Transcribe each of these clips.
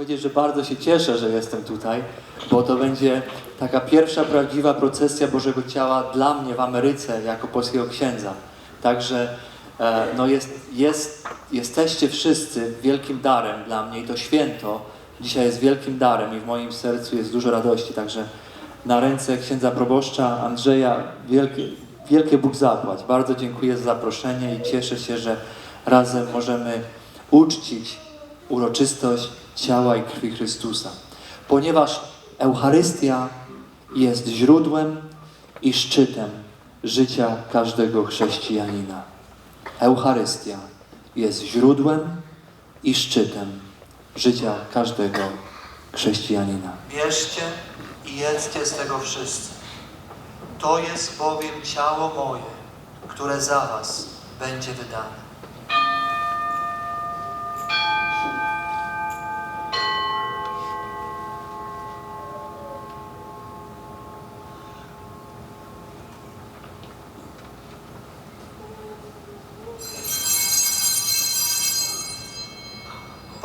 powiedzieć, że bardzo się cieszę, że jestem tutaj, bo to będzie taka pierwsza prawdziwa procesja Bożego Ciała dla mnie w Ameryce jako polskiego księdza. Także e, no jest, jest, jesteście wszyscy wielkim darem dla mnie i to święto dzisiaj jest wielkim darem i w moim sercu jest dużo radości. Także na ręce księdza proboszcza Andrzeja wielkie, wielkie Bóg zapłać. Bardzo dziękuję za zaproszenie i cieszę się, że razem możemy uczcić uroczystość ciała i krwi Chrystusa. Ponieważ Eucharystia jest źródłem i szczytem życia każdego chrześcijanina. Eucharystia jest źródłem i szczytem życia każdego chrześcijanina. Bierzcie i jedzcie z tego wszyscy. To jest bowiem ciało moje, które za was będzie wydane.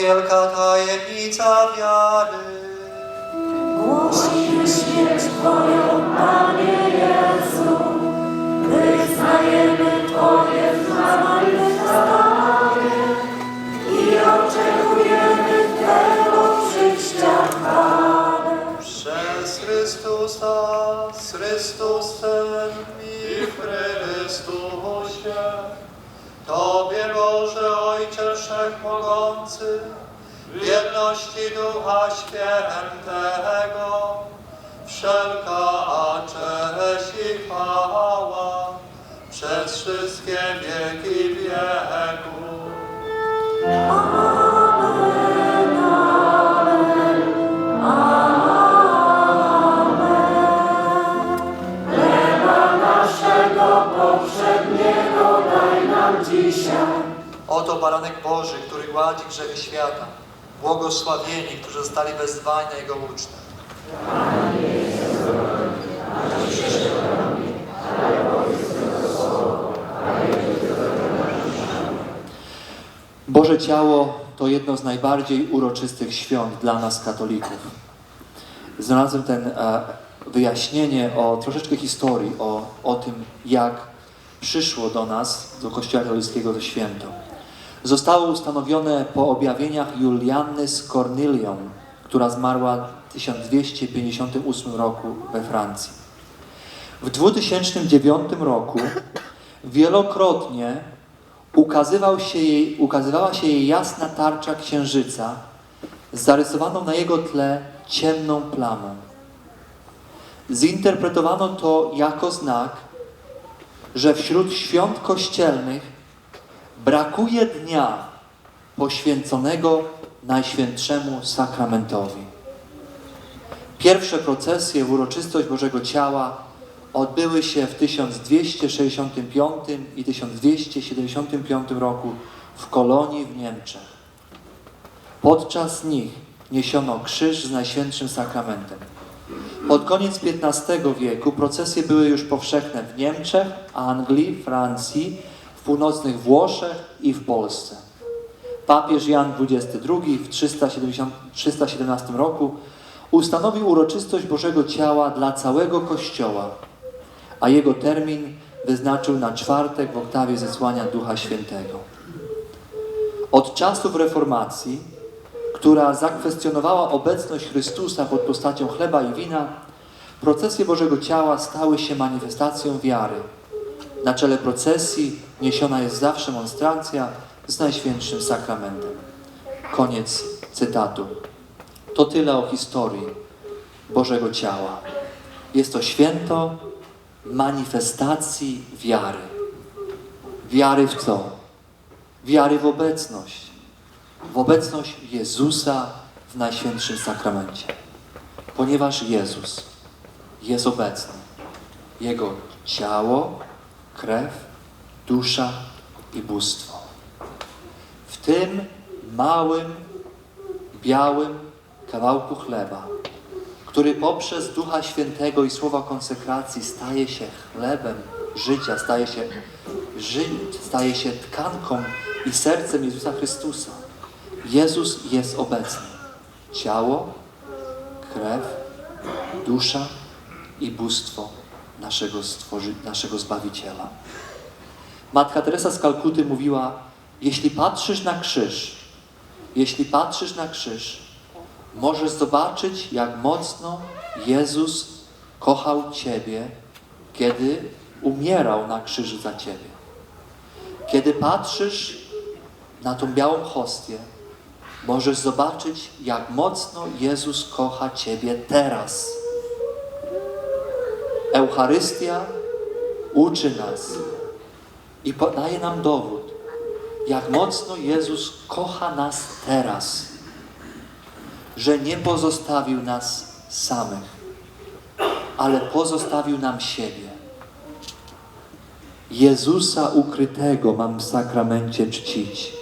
Wielka tajemnica wiary. Głosimy śmierć Twoją, Panie Jezu. Wyznajemy Twoje zmartwychwstanie i oczekujemy Twego przyjścia chwale. Przez Chrystusa, z Chrystusem i w Chrystusie. Tobie Boże Ojcze Wszechmogący, w jedności Ducha Świętego, wszelka cześć i chwała przez wszystkie wieki wieków. Naszego powszedniego daj nam dzisiaj. Oto baranek Boży, który gładzi grzechy świata. Błogosławieni, którzy zostali wezwani na Jego ucztę. Boże Ciało to jedno z najbardziej uroczystych świąt dla nas katolików. Znalazłem ten e, wyjaśnienie o troszeczkę historii, o, o tym, jak przyszło do nas, do Kościoła katolickiego to święto. Zostało ustanowione po objawieniach Julianny z Cornelią, która zmarła w 1258 roku we Francji. W 2009 roku wielokrotnie ukazywał się jej, ukazywała się jej jasna tarcza księżyca z zarysowaną na jego tle ciemną plamą. Zinterpretowano to jako znak, że wśród świąt kościelnych brakuje dnia poświęconego Najświętszemu Sakramentowi. Pierwsze procesje w uroczystość Bożego Ciała odbyły się w 1265 i 1275 roku w Kolonii w Niemczech. Podczas nich niesiono krzyż z Najświętszym Sakramentem. Pod koniec XV wieku procesje były już powszechne w Niemczech, Anglii, Francji, północnych Włoszech i w Polsce. Papież Jan XXII w 370, 317 roku ustanowił uroczystość Bożego Ciała dla całego Kościoła, a jego termin wyznaczył na czwartek w oktawie zesłania Ducha Świętego. Od czasów reformacji, która zakwestionowała obecność Chrystusa pod postacią chleba i wina, procesje Bożego Ciała stały się manifestacją wiary. Na czele procesji niesiona jest zawsze monstrancja z Najświętszym Sakramentem. Koniec cytatu. To tyle o historii Bożego Ciała. Jest to święto manifestacji wiary. Wiary w co? Wiary w obecność. W obecność Jezusa w Najświętszym Sakramencie. Ponieważ Jezus jest obecny. Jego ciało, krew, dusza i bóstwo. W tym małym, białym kawałku chleba, który poprzez Ducha Świętego i słowa konsekracji staje się chlebem życia, staje się, ży, staje się tkanką i sercem Jezusa Chrystusa. Jezus jest obecny. Ciało, krew, dusza i bóstwo naszego, stworzy, naszego Zbawiciela. Matka Teresa z Kalkuty mówiła, jeśli patrzysz na krzyż, jeśli patrzysz na krzyż, możesz zobaczyć, jak mocno Jezus kochał Ciebie, kiedy umierał na krzyżu za Ciebie. Kiedy patrzysz na tą białą hostię, możesz zobaczyć, jak mocno Jezus kocha Ciebie teraz. Eucharystia uczy nas i podaje nam dowód, jak mocno Jezus kocha nas teraz, że nie pozostawił nas samych, ale pozostawił nam siebie. Jezusa ukrytego mam w sakramencie czcić,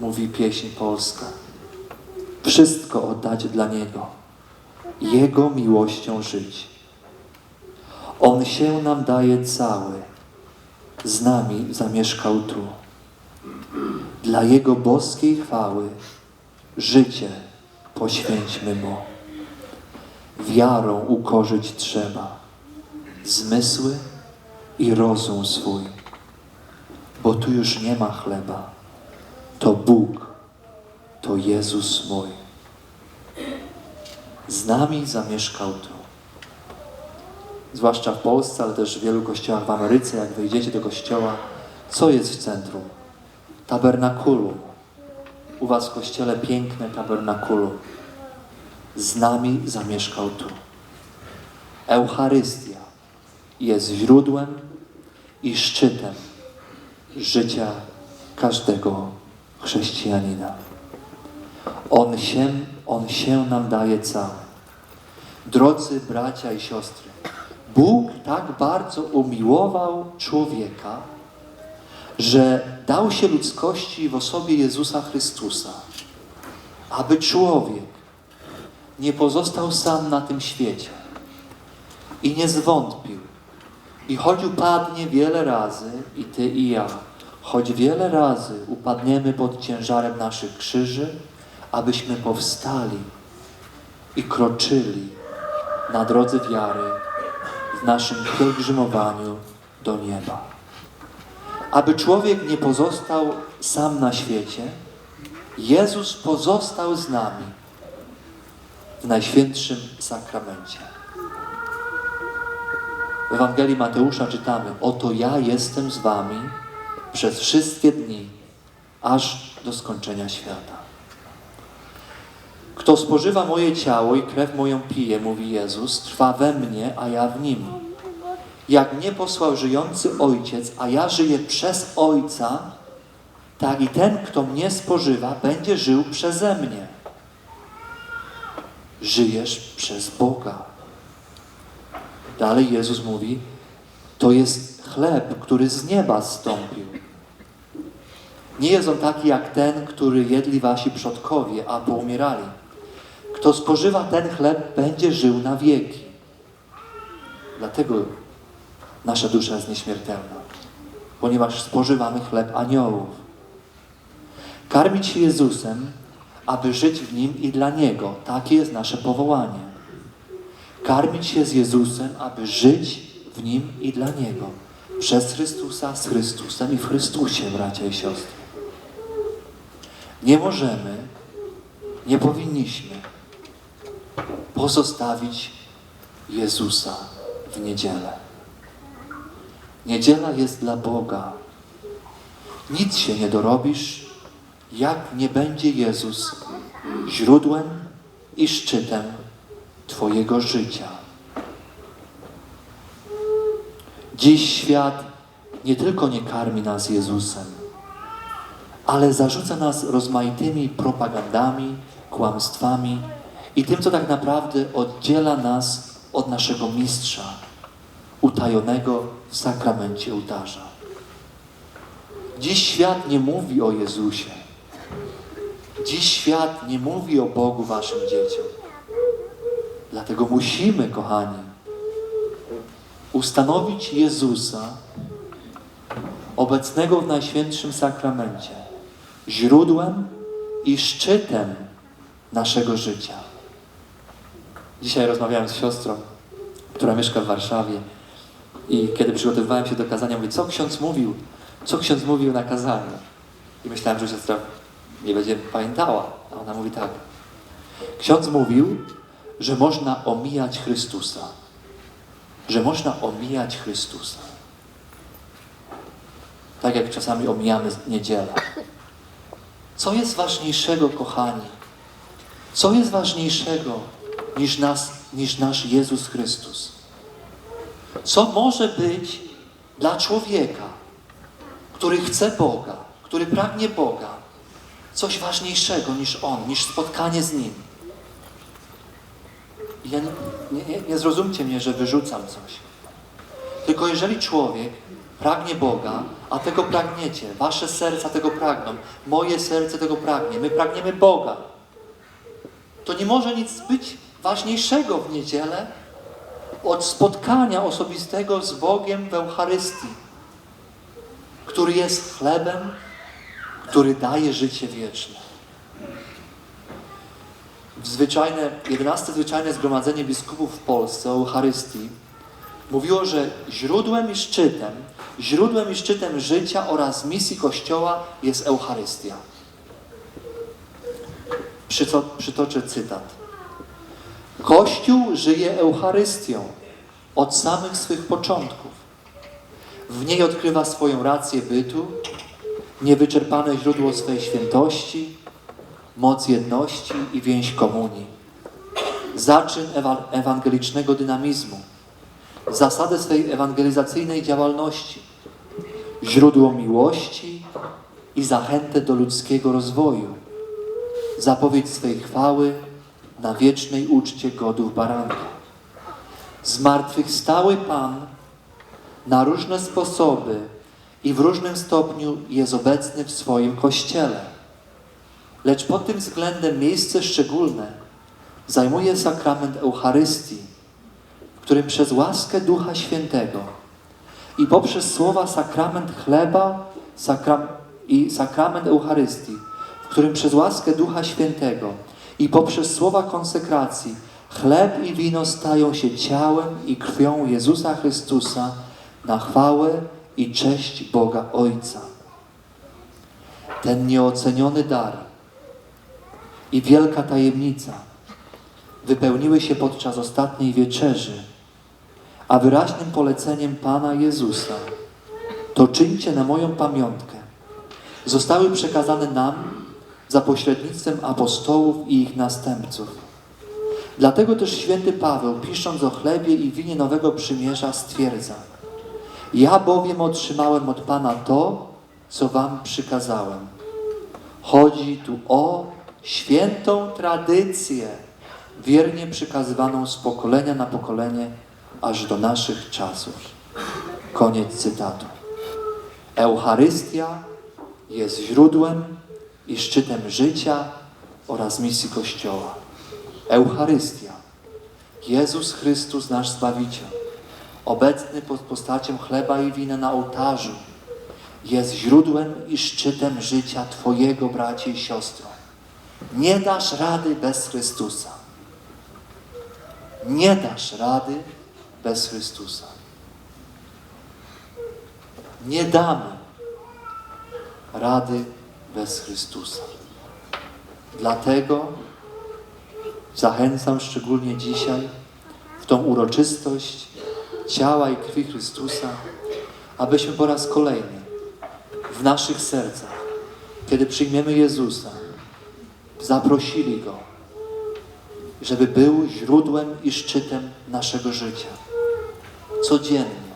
mówi pieśń polska. Wszystko oddać dla Niego, Jego miłością żyć. On się nam daje cały, z nami zamieszkał tu. Dla Jego boskiej chwały życie poświęćmy Mu. Wiarą ukorzyć trzeba zmysły i rozum swój, bo tu już nie ma chleba. To Bóg, to Jezus mój. Z nami zamieszkał tu zwłaszcza w Polsce, ale też w wielu kościołach w Ameryce, jak wejdziecie do kościoła, co jest w centrum? Tabernakulum. U was w kościele piękne tabernakulum. Z nami zamieszkał tu. Eucharystia jest źródłem i szczytem życia każdego chrześcijanina. On się, on się nam daje cały. Drodzy bracia i siostry, Bóg tak bardzo umiłował człowieka, że dał się ludzkości w osobie Jezusa Chrystusa, aby człowiek nie pozostał sam na tym świecie i nie zwątpił. I choć upadnie wiele razy, i ty i ja, choć wiele razy upadniemy pod ciężarem naszych krzyży, abyśmy powstali i kroczyli na drodze wiary w naszym pielgrzymowaniu do nieba. Aby człowiek nie pozostał sam na świecie, Jezus pozostał z nami w Najświętszym Sakramencie. W Ewangelii Mateusza czytamy: Oto ja jestem z wami przez wszystkie dni, aż do skończenia świata. Kto spożywa moje ciało i krew moją pije, mówi Jezus, trwa we mnie, a ja w nim. Jak mnie posłał żyjący Ojciec, a ja żyję przez Ojca, tak i ten, kto mnie spożywa, będzie żył przeze mnie. Żyjesz przez Boga. Dalej Jezus mówi, to jest chleb, który z nieba zstąpił. Nie jest on taki jak ten, który jedli wasi przodkowie, a poumierali. Kto spożywa ten chleb, będzie żył na wieki. Dlatego nasza dusza jest nieśmiertelna, ponieważ spożywamy chleb aniołów. Karmić się Jezusem, aby żyć w Nim i dla Niego. Takie jest nasze powołanie. Karmić się z Jezusem, aby żyć w Nim i dla Niego. Przez Chrystusa, z Chrystusem i w Chrystusie, bracia i siostry. Nie możemy, nie powinniśmy pozostawić Jezusa w niedzielę. Niedziela jest dla Boga. Nic się nie dorobisz, jak nie będzie Jezus źródłem i szczytem Twojego życia. Dziś świat nie tylko nie karmi nas Jezusem, ale zarzuca nas rozmaitymi propagandami, kłamstwami i tym, co tak naprawdę oddziela nas od naszego mistrza, utajonego w sakramencie ołtarza. Dziś świat nie mówi o Jezusie. Dziś świat nie mówi o Bogu waszym dzieciom. Dlatego musimy, kochani, ustanowić Jezusa obecnego w Najświętszym Sakramencie źródłem i szczytem naszego życia. Dzisiaj rozmawiałem z siostrą, która mieszka w Warszawie i kiedy przygotowywałem się do kazania, mówię, co ksiądz mówił? Co ksiądz mówił na kazaniu? I myślałem, że siostra nie będzie pamiętała. A ona mówi tak. Ksiądz mówił, że można omijać Chrystusa. Że można omijać Chrystusa. Tak jak czasami omijamy niedzielę. Co jest ważniejszego, kochani? Co jest ważniejszego niż, nas, niż nasz Jezus Chrystus? Co może być dla człowieka, który chce Boga, który pragnie Boga, coś ważniejszego niż On, niż spotkanie z Nim? Ja nie, nie, nie zrozumcie mnie, że wyrzucam coś. Tylko jeżeli człowiek pragnie Boga, a tego pragniecie, wasze serca tego pragną, moje serce tego pragnie, my pragniemy Boga, to nie może nic być ważniejszego w niedzielę od spotkania osobistego z Bogiem w Eucharystii, który jest chlebem, który daje życie wieczne. W zwyczajne, 11 zwyczajne zgromadzenie biskupów w Polsce o Eucharystii mówiło, że źródłem i szczytem, źródłem i szczytem życia oraz misji Kościoła jest Eucharystia. Przytoczę cytat. Kościół żyje Eucharystią od samych swych początków. W niej odkrywa swoją rację bytu, niewyczerpane źródło swej świętości, moc jedności i więź komunii, zaczyn ewa- ewangelicznego dynamizmu, zasadę swej ewangelizacyjnej działalności, źródło miłości i zachętę do ludzkiego rozwoju, zapowiedź swej chwały na wiecznej uczcie godów baranka. Zmartwychwstały Pan na różne sposoby i w różnym stopniu jest obecny w swoim Kościele. Lecz pod tym względem miejsce szczególne zajmuje sakrament Eucharystii, w którym przez łaskę Ducha Świętego i poprzez słowa sakrament chleba i sakrament Eucharystii, w którym przez łaskę Ducha Świętego i poprzez słowa konsekracji chleb i wino stają się ciałem i krwią Jezusa Chrystusa na chwałę i cześć Boga Ojca. Ten nieoceniony dar i wielka tajemnica wypełniły się podczas ostatniej wieczerzy, a wyraźnym poleceniem Pana Jezusa to czyńcie na moją pamiątkę zostały przekazane nam za pośrednictwem apostołów i ich następców. Dlatego też święty Paweł, pisząc o chlebie i winie nowego przymierza, stwierdza: Ja bowiem otrzymałem od Pana to, co wam przykazałem. Chodzi tu o świętą tradycję, wiernie przekazywaną z pokolenia na pokolenie, aż do naszych czasów. Koniec cytatu. Eucharystia jest źródłem i szczytem życia oraz misji Kościoła. Eucharystia. Jezus Chrystus, nasz Zbawiciel, obecny pod postacią chleba i wina na ołtarzu, jest źródłem i szczytem życia Twojego, bracie i siostro. Nie dasz rady bez Chrystusa. Nie dasz rady bez Chrystusa. Nie damy rady bez Chrystusa. Dlatego zachęcam szczególnie dzisiaj w tą uroczystość ciała i krwi Chrystusa, abyśmy po raz kolejny w naszych sercach, kiedy przyjmiemy Jezusa, zaprosili Go, żeby był źródłem i szczytem naszego życia. Codziennie.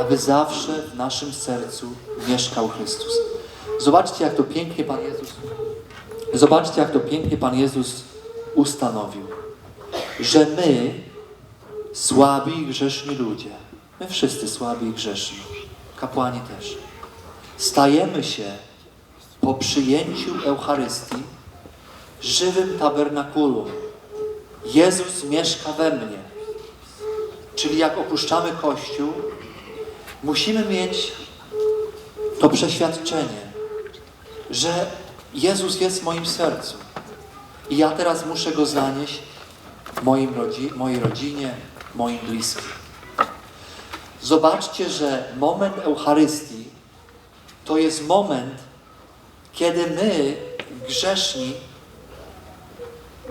aby zawsze w naszym sercu mieszkał Chrystus. Zobaczcie, jak to pięknie Pan Jezus. Zobaczcie, jak to pięknie Pan Jezus ustanowił, że my, słabi i grzeszni ludzie, my wszyscy słabi i grzeszni, kapłani też, stajemy się po przyjęciu Eucharystii żywym tabernakulum. Jezus mieszka we mnie. Czyli jak opuszczamy Kościół, musimy mieć to przeświadczenie, że Jezus jest w moim sercu. I ja teraz muszę Go zanieść moim rodzi mojej rodzinie, moim bliskim. Zobaczcie, że moment Eucharystii to jest moment, kiedy my, grzeszni,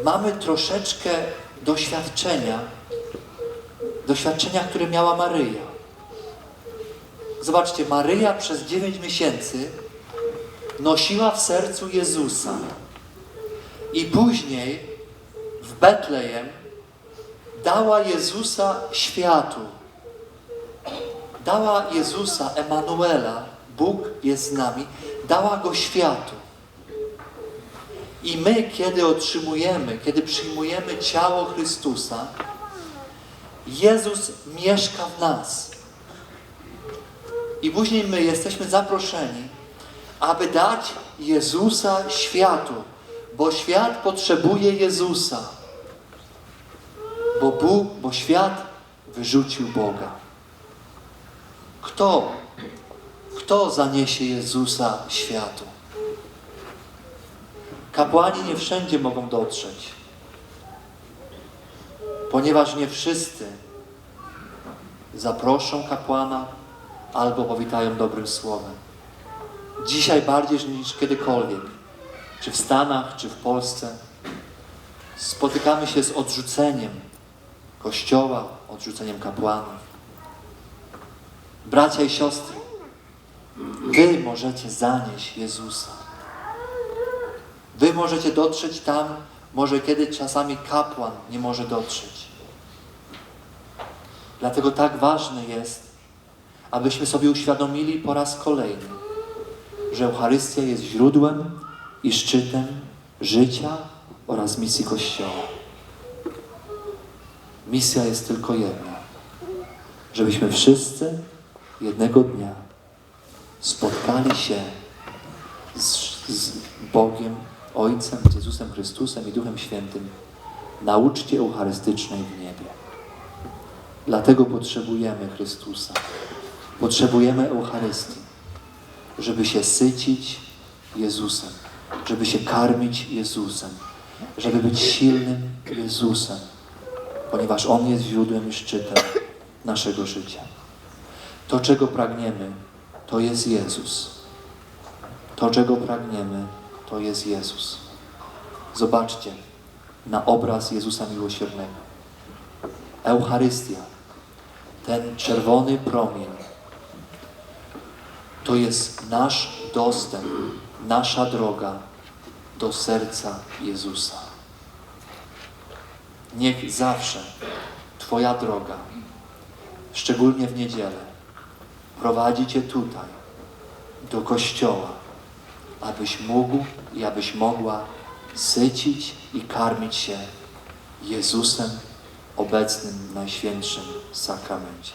mamy troszeczkę doświadczenia, doświadczenia, które miała Maryja. Zobaczcie, Maryja przez 9 miesięcy nosiła w sercu Jezusa. I później w Betlejem dała Jezusa światu. Dała Jezusa, Emanuela, Bóg jest z nami, dała go światu. I my, kiedy otrzymujemy, kiedy przyjmujemy ciało Chrystusa, Jezus mieszka w nas. I później my jesteśmy zaproszeni, aby dać Jezusa światu, bo świat potrzebuje Jezusa. Bo Bóg, bo świat wyrzucił Boga. Kto, kto zaniesie Jezusa światu? Kapłani nie wszędzie mogą dotrzeć, ponieważ nie wszyscy zaproszą kapłana albo powitają dobrym słowem. Dzisiaj bardziej niż kiedykolwiek, czy w Stanach, czy w Polsce, spotykamy się z odrzuceniem Kościoła, odrzuceniem kapłanów. Bracia i siostry, Wy możecie zanieść Jezusa. Wy możecie dotrzeć tam, może kiedy czasami kapłan nie może dotrzeć. Dlatego tak ważne jest, abyśmy sobie uświadomili po raz kolejny, że Eucharystia jest źródłem i szczytem życia oraz misji Kościoła. Misja jest tylko jedna, żebyśmy wszyscy jednego dnia spotkali się z, z Bogiem, Ojcem, Jezusem Chrystusem i Duchem Świętym na uczcie eucharystycznej w niebie. Dlatego potrzebujemy Chrystusa. Potrzebujemy Eucharystii, żeby się sycić Jezusem, żeby się karmić Jezusem, żeby być silnym Jezusem, ponieważ On jest źródłem i szczytem naszego życia. To, czego pragniemy, to jest Jezus. To, czego pragniemy, to jest Jezus. Zobaczcie na obraz Jezusa Miłosiernego. Eucharystia, ten czerwony promień, to jest nasz dostęp, nasza droga do serca Jezusa. Niech zawsze Twoja droga, szczególnie w niedzielę, prowadzi Cię tutaj, do Kościoła, abyś mógł i abyś mogła sycić i karmić się Jezusem obecnym w Najświętszym Sakramencie.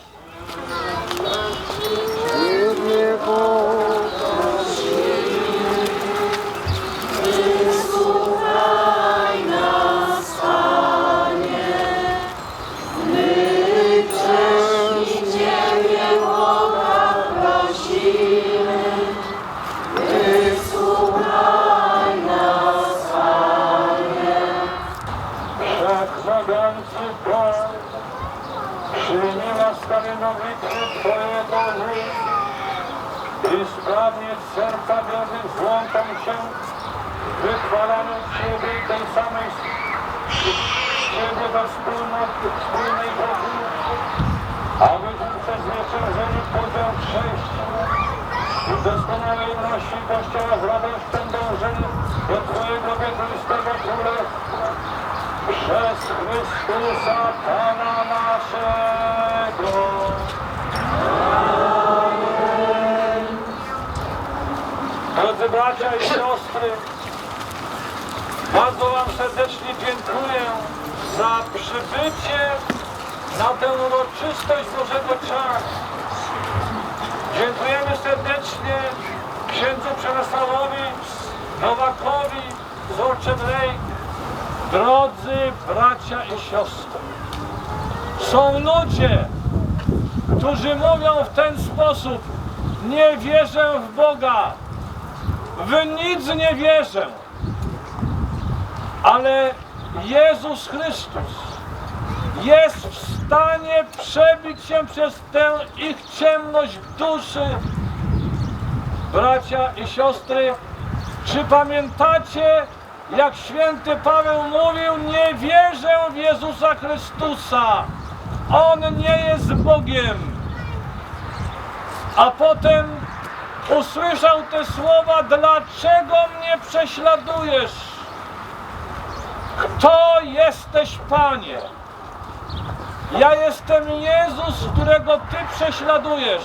Przyjmij łaskawie modlitwy Twojego ludu z serca wierzy włączam się wychwalaniu Ciebie i tej samej Ciebie we wspólnoty, wspólnej drogi, abyśmy przezwyciężyli podział chrześcijan i doskonałej jedności Kościoła z radością dążyli do Twojego wiekuistego Królestwa przez Chrystusa Pana naszego. Drodzy bracia i siostry, bardzo Wam serdecznie dziękuję za przybycie na tę uroczystość Bożego Czasu. Dziękujemy serdecznie księdzu Przemysławowi Nowakowi z Lake. Drodzy bracia i siostry, są ludzie, którzy mówią w ten sposób, nie wierzę w Boga, w nic nie wierzę, ale Jezus Chrystus jest w stanie przebić się przez tę ich ciemność duszy. Bracia i siostry, czy pamiętacie, jak święty Paweł mówił, nie wierzę w Jezusa Chrystusa. On nie jest Bogiem. A potem usłyszał te słowa, dlaczego mnie prześladujesz? Kto jesteś, Panie? Ja jestem Jezus, którego Ty prześladujesz.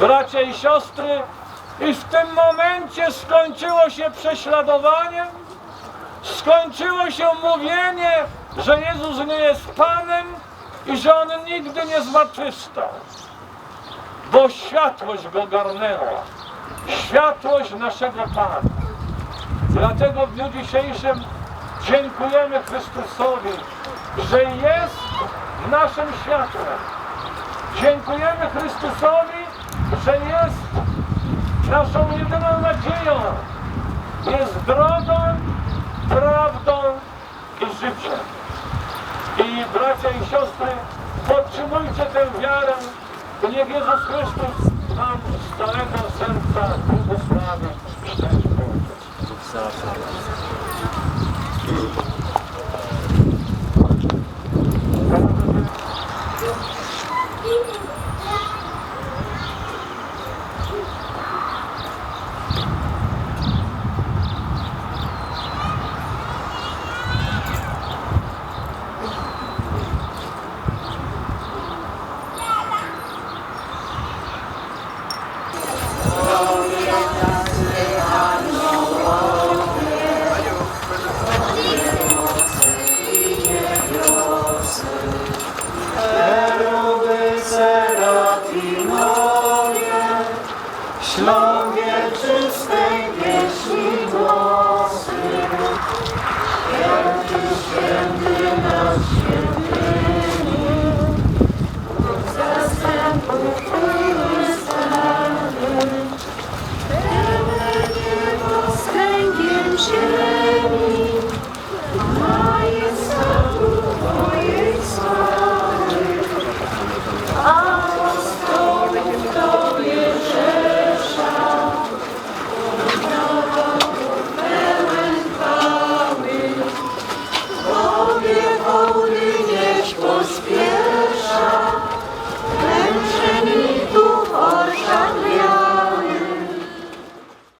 Bracia i siostry, i w tym momencie skończyło się prześladowanie, skończyło się mówienie, że Jezus nie jest Panem i że On nigdy nie zmartwychwstał, bo światłość Go garnęła, światłość naszego Pana. Dlatego w dniu dzisiejszym dziękujemy Chrystusowi, że jest naszym światłem. Dziękujemy Chrystusowi, że jest naszą jedyną nadzieją. Jest drogą, prawdą i życiem. I bracia i siostry, podtrzymujcie tę wiarę. Niech Jezus Chrystus nam z całego serca błogosławi. Szczęść Boże.